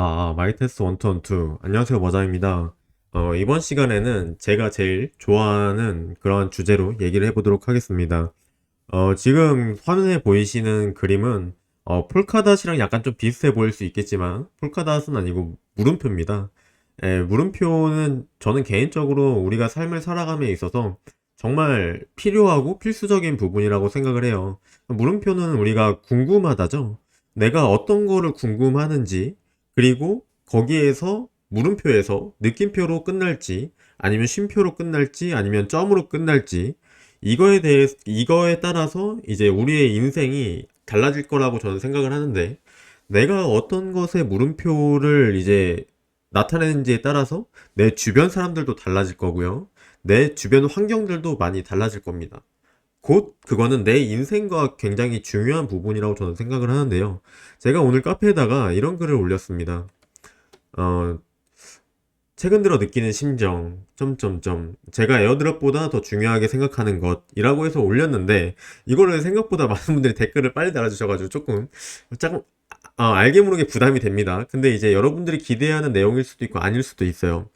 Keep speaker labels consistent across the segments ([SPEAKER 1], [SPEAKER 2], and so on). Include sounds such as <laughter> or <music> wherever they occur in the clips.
[SPEAKER 1] 아, 마이테스트 원투 원 투. 안녕하세요, 머자입니다. 어, 이번 시간에는 제가 제일 좋아하는 그런 주제로 얘기를 해보도록 하겠습니다. 어, 지금 화면에 보이시는 그림은 어, 폴카닷이랑 약간 좀 비슷해 보일 수 있겠지만 폴카닷은 아니고 물음표입니다. 예, 물음표는 저는 개인적으로 우리가 삶을 살아감에 있어서 정말 필요하고 필수적인 부분이라고 생각을 해요. 물음표는 우리가 궁금하다죠. 내가 어떤 거를 궁금하는지 그리고 거기에서 물음표에서 느낌표로 끝날지 아니면 쉼표로 끝날지 아니면 점으로 끝날지 이거에 대해 이거에 따라서 이제 우리의 인생이 달라질 거라고 저는 생각을 하는데 내가 어떤 것에 물음표를 이제 나타내는지에 따라서 내 주변 사람들도 달라질 거고요. 내 주변 환경들도 많이 달라질 겁니다. 곧 그거는 내 인생과 굉장히 중요한 부분이라고 저는 생각을 하는데요. 제가 오늘 카페에다가 이런 글을 올렸습니다. 어, 최근 들어 느끼는 심정, 점점점. 제가 에어드랍보다 더 중요하게 생각하는 것이라고 해서 올렸는데, 이거를 생각보다 많은 분들이 댓글을 빨리 달아주셔가지고 조금, 조금, 어, 알게 모르게 부담이 됩니다. 근데 이제 여러분들이 기대하는 내용일 수도 있고 아닐 수도 있어요.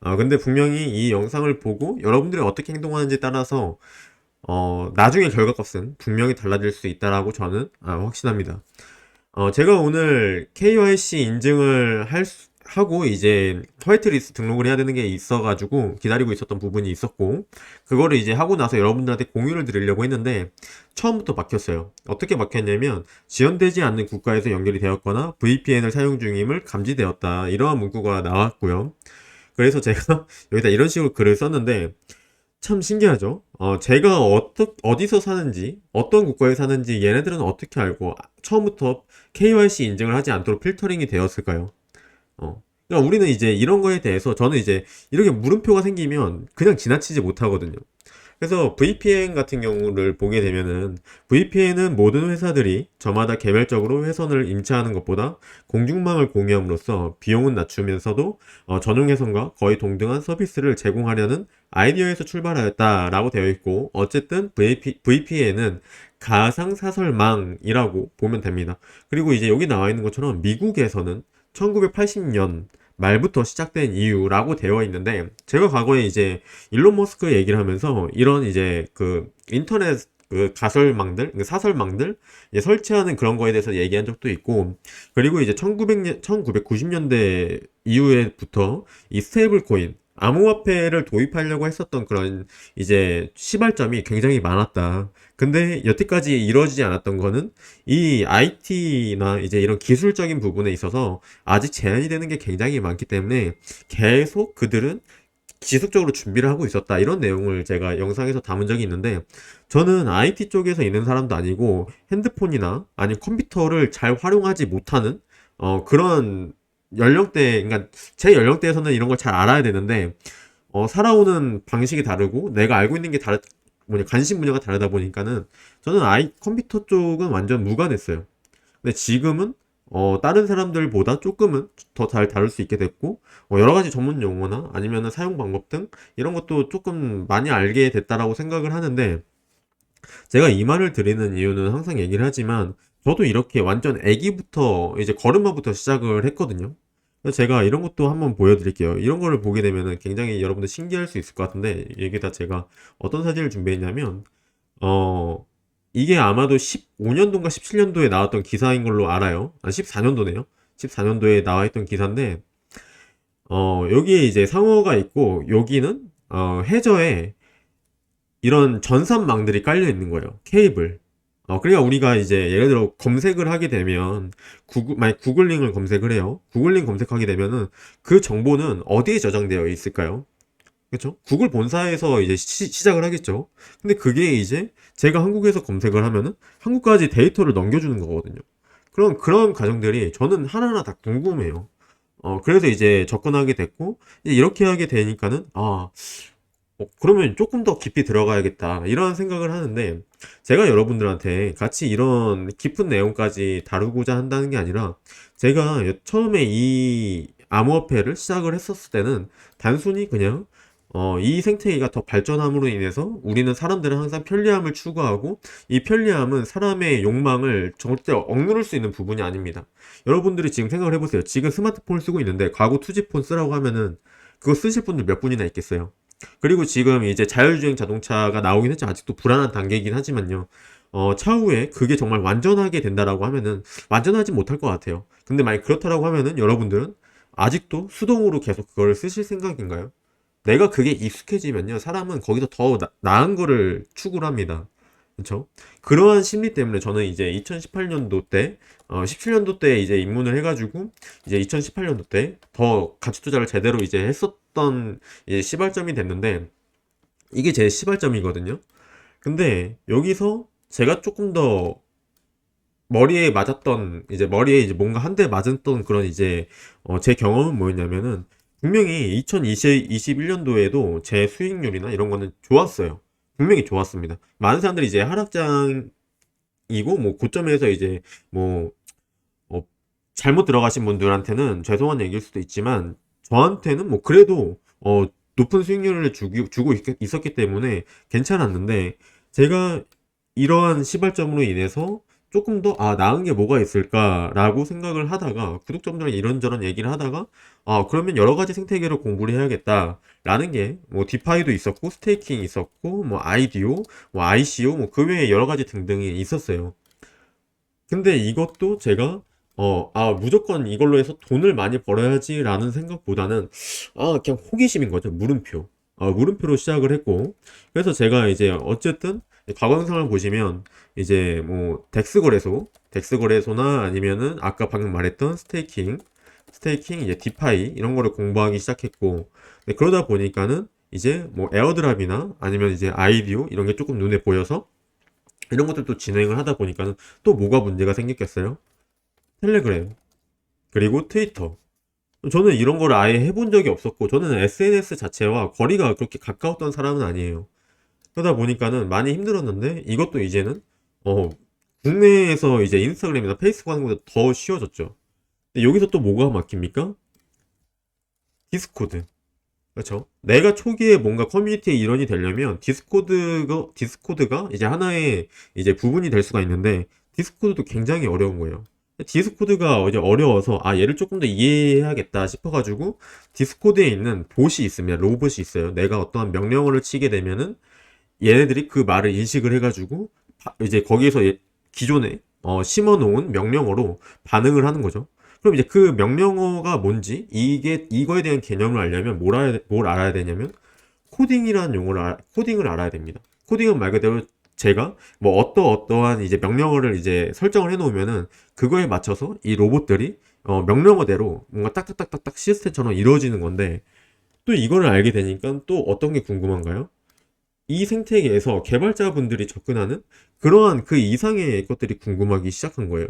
[SPEAKER 1] 어, 근데 분명히 이 영상을 보고 여러분들이 어떻게 행동하는지에 따라서, 어, 나중에 결과값은 분명히 달라질 수 있다라고 저는 아, 확신합니다. 어, 제가 오늘 KYC 인증을 할 수- 하고 이제 화이트리스트 등록을 해야 되는 게 있어가지고 기다리고 있었던 부분이 있었고 그거를 이제 하고 나서 여러분들한테 공유를 드리려고 했는데 처음부터 막혔어요. 어떻게 막혔냐면 지원되지 않는 국가에서 연결이 되었거나 VPN을 사용 중임을 감지되었다. 이러한 문구가 나왔고요. 그래서 제가 <laughs> 여기다 이런 식으로 글을 썼는데 참 신기하죠? 어, 제가 어떠, 어디서 사는지, 어떤 국가에 사는지 얘네들은 어떻게 알고 처음부터 KYC 인증을 하지 않도록 필터링이 되었을까요? 어. 그러니까 우리는 이제 이런 거에 대해서 저는 이제 이렇게 물음표가 생기면 그냥 지나치지 못하거든요. 그래서 VPN 같은 경우를 보게 되면은 VPN은 모든 회사들이 저마다 개별적으로 회선을 임차하는 것보다 공중망을 공유함으로써 비용은 낮추면서도 어, 전용 회선과 거의 동등한 서비스를 제공하려는 아이디어에서 출발하였다라고 되어 있고 어쨌든 VP, VPN은 가상사설망이라고 보면 됩니다. 그리고 이제 여기 나와 있는 것처럼 미국에서는 1980년 말부터 시작된 이유라고 되어 있는데 제가 과거에 이제 일론 머스크 얘기를 하면서 이런 이제 그 인터넷 그 가설망들, 그 사설망들 설치하는 그런 거에 대해서 얘기한 적도 있고 그리고 이제 1900년, 1990년대 이후에부터 이 스테이블 코인 암호화폐를 도입하려고 했었던 그런 이제 시발점이 굉장히 많았다. 근데 여태까지 이루어지지 않았던 거는 이 IT나 이제 이런 기술적인 부분에 있어서 아직 제한이 되는 게 굉장히 많기 때문에 계속 그들은 지속적으로 준비를 하고 있었다. 이런 내용을 제가 영상에서 담은 적이 있는데 저는 IT 쪽에서 있는 사람도 아니고 핸드폰이나 아니면 컴퓨터를 잘 활용하지 못하는 어, 그런 연령대, 그러니까 제 연령대에서는 이런 걸 잘 알아야 되는데 어, 살아오는 방식이 다르고 내가 알고 있는 게 다르, 뭐냐, 관심 분야가 다르다 보니까는 저는 아이 컴퓨터 쪽은 완전 무관했어요. 근데 지금은 어, 다른 사람들보다 조금은 더 잘 다룰 수 있게 됐고, 어, 여러 가지 전문 용어나 아니면 사용 방법 등 이런 것도 조금 많이 알게 됐다라고 생각을 하는데, 제가 이 말을 드리는 이유는 항상 얘기를 하지만, 저도 이렇게 완전 애기부터 이제 걸음마부터 시작을 했거든요. 제가 이런 것도 한번 보여드릴게요. 이런 거를 보게 되면은 굉장히 여러분들 신기할 수 있을 것 같은데, 여기다 제가 어떤 사진을 준비했냐면, 어, 이게 아마도 15년도인가 17년도에 나왔던 기사인 걸로 알아요. 아, 14년도네요. 14년도에 나와 있던 기사인데, 어, 여기에 이제 상어가 있고, 여기는, 어, 해저에 이런 전선망들이 깔려 있는 거예요. 케이블. 어, 그러니까 우리가 이제 예를 들어 검색을 하게 되면, 구글, 만약 구글링을 검색을 해요. 구글링 검색하게 되면은 그 정보는 어디에 저장되어 있을까요? 그렇죠? 구글 본사에서 이제 시, 시작을 하겠죠. 근데 그게 이제 제가 한국에서 검색을 하면은 한국까지 데이터를 넘겨주는 거거든요. 그런 그런 과정들이 저는 하나하나 다 궁금해요. 어, 그래서 이제 접근하게 됐고, 이제 이렇게 하게 되니까는, 아, 어, 그러면 조금 더 깊이 들어가야겠다. 이런 생각을 하는데, 제가 여러분들한테 같이 이런 깊은 내용까지 다루고자 한다는 게 아니라, 제가 처음에 이 암호화폐를 시작을 했었을 때는 단순히 그냥 어, 이 생태계가 더 발전함으로 인해서 우리는 사람들은 항상 편리함을 추구하고 이 편리함은 사람의 욕망을 절대 억누를 수 있는 부분이 아닙니다. 여러분들이 지금 생각을 해보세요. 지금 스마트폰을 쓰고 있는데 과거 투지폰 쓰라고 하면은 그거 쓰실 분들 몇 분이나 있겠어요. 그리고 지금 이제 자율주행 자동차가 나오긴 했죠. 아직도 불안한 단계이긴 하지만요. 어, 차후에 그게 정말 완전하게 된다라고 하면은 완전하지 못할 것 같아요. 근데 만약 그렇다라고 하면은 여러분들은 아직도 수동으로 계속 그걸 쓰실 생각인가요? 내가 그게 익숙해지면요, 사람은 거기서 더 나, 나은 거를 추구를 합니다. 그렇죠? 그러한 심리 때문에 저는 이제 2018년도 때, 어, 17년도 때 이제 입문을 해가지고 이제 2018년도 때 더 가치 투자를 제대로 이제 했었던 이제 시발점이 됐는데 이게 제 시발점이거든요. 근데 여기서 제가 조금 더 머리에 맞았던 이제 머리에 이제 뭔가 한 대 맞았던 그런 이제 어, 제 경험은 뭐였냐면은 분명히 2021년도에도 제 수익률이나 이런 거는 좋았어요. 분명히 좋았습니다. 많은 사람들이 이제 하락장이고 뭐 고점에서 이제 뭐 어, 잘못 들어가신 분들한테는 죄송한 얘기일 수도 있지만 저한테는 뭐 그래도 어, 높은 수익률을 주기, 주고 있, 있었기 때문에 괜찮았는데 제가 이러한 시발점으로 인해서 조금 더, 아, 나은 게 뭐가 있을까라고 생각을 하다가, 구독자분들랑 이런저런 얘기를 하다가, 아, 그러면 여러 가지 생태계를 공부를 해야겠다라는 게, 뭐, 디파이도 있었고, 스테이킹 있었고, 뭐, 아이디오, 뭐, ICO, 뭐, 그 외에 여러 가지 등등이 있었어요. 근데 이것도 제가, 어, 아, 무조건 이걸로 해서 돈을 많이 벌어야지라는 생각보다는, 아, 그냥 호기심인 거죠. 물음표. 아, 물음표로 시작을 했고, 그래서 제가 이제 어쨌든, 과거 영상을 보시면, 이제 뭐 덱스 거래소, 덱스 거래소나 아니면은 아까 방금 말했던 스테이킹, 스테이킹 이제 디파이 이런 거를 공부하기 시작했고 네, 그러다 보니까는 이제 뭐 에어드랍이나 아니면 이제 아이디오 이런 게 조금 눈에 보여서 이런 것들도 진행을 하다 보니까는 또 뭐가 문제가 생겼겠어요? 텔레그램 그리고 트위터 저는 이런 거를 아예 해본 적이 없었고 저는 SNS 자체와 거리가 그렇게 가까웠던 사람은 아니에요. 그러다 보니까는 많이 힘들었는데 이것도 이제는 어, 국내에서 이제 인스타그램이나 페이스북 하는 것보다 더 쉬워졌죠. 근데 여기서 또 뭐가 막힙니까? 디스코드. 그렇죠? 내가 초기에 뭔가 커뮤니티의 일원이 되려면 디스코드가, 디스코드가 이제 하나의 이제 부분이 될 수가 있는데 디스코드도 굉장히 어려운 거예요. 디스코드가 이제 어려워서 아 얘를 조금 더 이해해야겠다 싶어가지고 디스코드에 있는 봇이 있으면 로봇이 있어요. 내가 어떠한 명령어를 치게 되면은 얘네들이 그 말을 인식을 해가지고 이제 거기에서 예- 기존에 어, 심어놓은 명령어로 반응을 하는 거죠. 그럼 이제 그 명령어가 뭔지 이게 이거에 대한 개념을 알려면 뭘 알아야, 뭘 알아야 되냐면 코딩이라는 용어를 알, 코딩을 알아야 됩니다. 코딩은 말 그대로 제가 뭐 어떠 어떠한 이제 명령어를 이제 설정을 해놓으면은 그거에 맞춰서 이 로봇들이 어, 명령어대로 뭔가 딱딱딱딱딱 시스템처럼 이루어지는 건데 또 이거를 알게 되니까 또 어떤 게 궁금한가요? 이 생태계에서 개발자분들이 접근하는 그러한 그 이상의 것들이 궁금하기 시작한 거예요.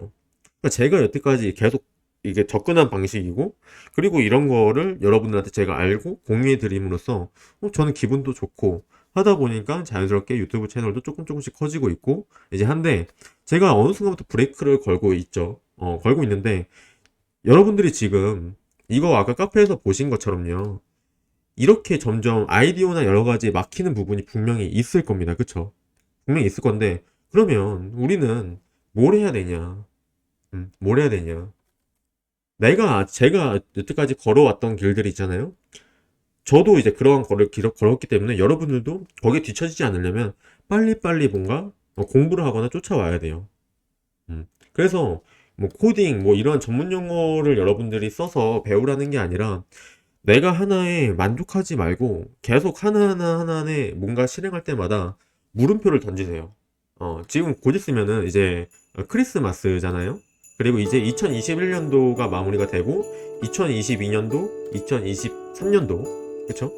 [SPEAKER 1] 그러니까 제가 여태까지 계속 이게 접근한 방식이고, 그리고 이런 거를 여러분들한테 제가 알고 공유해 드림으로써 어, 저는 기분도 좋고 하다 보니까 자연스럽게 유튜브 채널도 조금 조금씩 커지고 있고 이제 한데 제가 어느 순간부터 브레이크를 걸고 있죠. 어, 걸고 있는데 여러분들이 지금 이거 아까 카페에서 보신 것처럼요. 이렇게 점점 아이디어나 여러 가지 막히는 부분이 분명히 있을 겁니다. 그쵸? 분명히 있을 건데, 그러면 우리는 뭘 해야 되냐? 음, 뭘 해야 되냐? 내가, 제가 여태까지 걸어왔던 길들이 있잖아요? 저도 이제 그러한 거를 걸었기 때문에 여러분들도 거기에 뒤처지지 않으려면 빨리빨리 뭔가 어, 공부를 하거나 쫓아와야 돼요. 음, 그래서 뭐 코딩, 뭐 이런 전문 용어를 여러분들이 써서 배우라는 게 아니라 내가 하나에 만족하지 말고 계속 하나하나 하나에 뭔가 실행할 때마다 물음표를 던지세요. 어, 지금 곧 있으면은 이제 크리스마스잖아요. 그리고 이제 2021년도가 마무리가 되고 2022년도, 2023년도, 그쵸?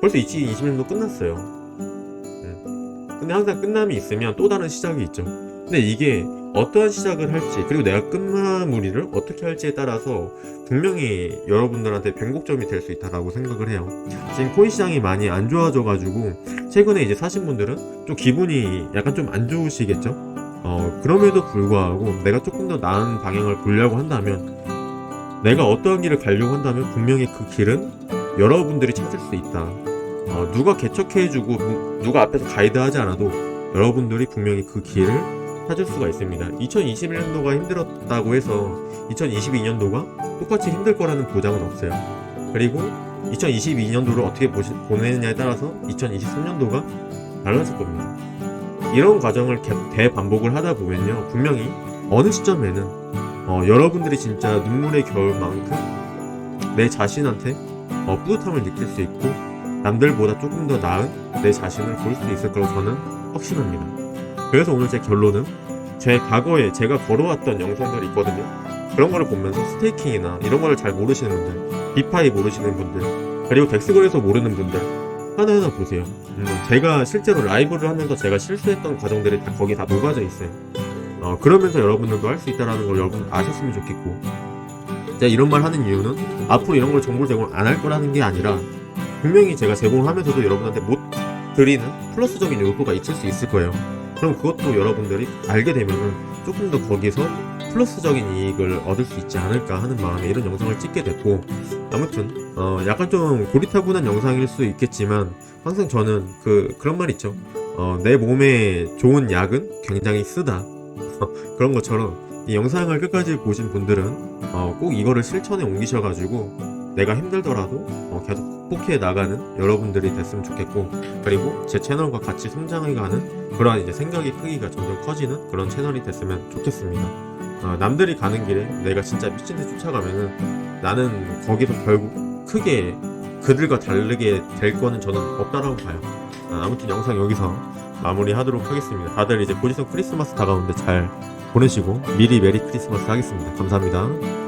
[SPEAKER 1] 벌써 2021년도 끝났어요. 음. 근데 항상 끝남이 있으면 또 다른 시작이 있죠. 근데 이게 어떠한 시작을 할지 그리고 내가 끝마무리를 어떻게 할지에 따라서 분명히 여러분들한테 변곡점이 될 수 있다라고 생각을 해요. 지금 코인 시장이 많이 안 좋아져 가지고 최근에 이제 사신 분들은 좀 기분이 약간 좀 안 좋으시겠죠? 어, 그럼에도 불구하고 내가 조금 더 나은 방향을 보려고 한다면 내가 어떠한 길을 가려고 한다면 분명히 그 길은 여러분들이 찾을 수 있다. 어, 누가 개척해주고 무- 누가 앞에서 가이드하지 않아도 여러분들이 분명히 그 길을 찾을 수가 있습니다. 2021년도가 힘들었다고 해서 2022년도가 똑같이 힘들 거라는 보장은 없어요. 그리고 2022년도를 어떻게 보시, 보내느냐에 따라서 2023년도가 달라질 겁니다. 이런 과정을 대반복을 하다 보면요, 분명히 어느 시점에는 어, 여러분들이 진짜 눈물의 겨울만큼 내 자신한테 어, 뿌듯함을 느낄 수 있고 남들보다 조금 더 나은 내 자신을 볼 수 있을 거라고 저는 확신합니다. 그래서 오늘 제 결론은 제 과거에 제가 걸어왔던 영상들이 있거든요. 그런 거를 보면서 스테이킹이나 이런 거를 잘 모르시는 분들, 비파이 모르시는 분들, 그리고 덱스거에서 모르는 분들 하나하나 보세요. 음, 제가 실제로 라이브를 하면서 제가 실수했던 과정들이 다 거기 다 녹아져 있어요. 어, 그러면서 여러분들도 할 수 있다는 걸 여러분 아셨으면 좋겠고 제가 이런 말 하는 이유는 앞으로 이런 걸 정보 제공 안할 거라는 게 아니라 분명히 제가 제공하면서도 여러분한테 못 드리는 플러스적인 요소가 있을 수 있을 거예요. 그럼 그것도 여러분들이 알게 되면은 조금 더 거기서 플러스적인 이익을 얻을 수 있지 않을까 하는 마음에 이런 영상을 찍게 됐고 아무튼 어 약간 좀 고리타분한 영상일 수 있겠지만 항상 저는 그 그런 말 있죠. 어, 내 몸에 좋은 약은 굉장히 쓰다. <laughs> 그런 것처럼 이 영상을 끝까지 보신 분들은 어, 꼭 이거를 실천에 옮기셔가지고 내가 힘들더라도 어, 계속 극복해 나가는 여러분들이 됐으면 좋겠고 그리고 제 채널과 같이 성장해가는 그러한 이제 생각의 크기가 점점 커지는 그런 채널이 됐으면 좋겠습니다. 어, 남들이 가는 길에 내가 진짜 미친 듯이 쫓아가면은 나는 거기서 결국 크게 그들과 다르게 될 거는 저는 없다라고 봐요. 아, 아무튼 영상 여기서 마무리하도록 하겠습니다. 다들 이제 곧 있으면 크리스마스 다가오는데 잘 보내시고 미리 메리 크리스마스 하겠습니다. 감사합니다.